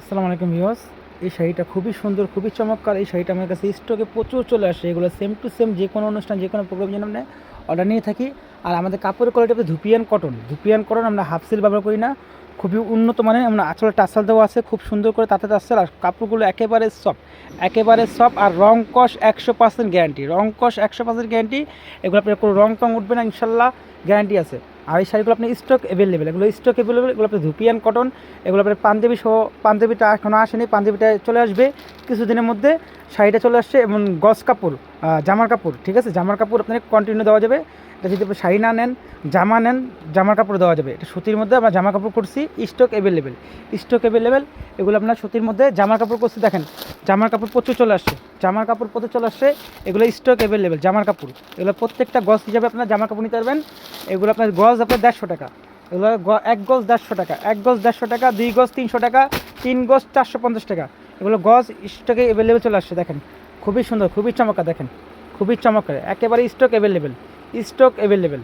আসসালামু আলাইকুম ভিউয়ার্স। এই শাড়িটা খুবই সুন্দর, খুবই চমৎকার। এই শাড়িটা আমার কাছে স্টকে প্রচুর চলে আসে। এগুলো সেম টু সেম যে কোনো অনুষ্ঠান, যে কোনো প্রোগ্রাম যেন আমরা অর্ডার নিয়ে থাকি। আর আমাদের কাপড়ের কোয়ালিটি হচ্ছে ধুপিয়ান কটন ধুপিয়ান কটন আমরা হাফ সিল ব্যবহার করি না। খুবই উন্নত মানের, আমরা আঁচলে টাসাল দেওয়া আছে, খুব সুন্দর করে তাতে টাসাল। আর কাপড়গুলো একেবারে সফট একেবারে সফট আর রং কষ একশো পার্সেন্ট গ্যারান্টি রং কষ একশো পার্সেন্ট গ্যারান্টি এগুলো আপনার কোনো রং টং উঠবে না, ইনশাল্লাহ গ্যারান্টি আছে। আর এই শাড়িগুলো আপনি স্টক অ্যাভেলেবেল এগুলো স্টক অ্যাভেলেবেল এগুলো আপনি ধুপিয়ান কটন এগুলো আপনার পাঞ্জাবি সহ, পাঞ্জাবিটা এখনও আসেনি, পাঞ্জাবিটা চলে আসবে কিছুদিনের মধ্যে শাড়িটা চলে আসছে এবং গস কাপড় জামার কাপড়, ঠিক আছে? জামার কাপড় আপনার কন্টিনিউ দেওয়া যাবে। এটা যদি আপনি শাড়ি না নেন, জামা নেন, জামার কাপড় দেওয়া যাবে। এটা সুতির মধ্যে আমরা জামা কাপড় করছি স্টক অ্যাভেলেবেল স্টক অ্যাভেলেবেল এগুলো আপনার সুতির মধ্যে জামার কাপড় করছি, দেখেন জামার কাপড় প্রচুর চলে আসছে। জামার কাপড় প্রচুর চলে আসছে, এগুলো স্টক অ্যাভেলেবেল জামার কাপড়। এগুলো প্রত্যেকটা গজ হিসাবে আপনার জামা কাপড় নিতে পারবেন। এগুলো আপনার গজ আপনার দেড়শো টাকা। এগুলো এক গজ দেড়শো টাকা। এক গজ দেড়শো টাকা, দুই গজ তিনশো টাকা, তিন গজ চারশো পঞ্চাশ টাকা। এগুলো গজ স্টকে অ্যাভেলেবেল চলে আসছে, দেখেন। খুবই সুন্দর, খুবই চমৎকার, দেখেন। খুবই চমৎকার, একেবারে স্টক অ্যাভেলেবেল স্টক অ্যাভেলেবেল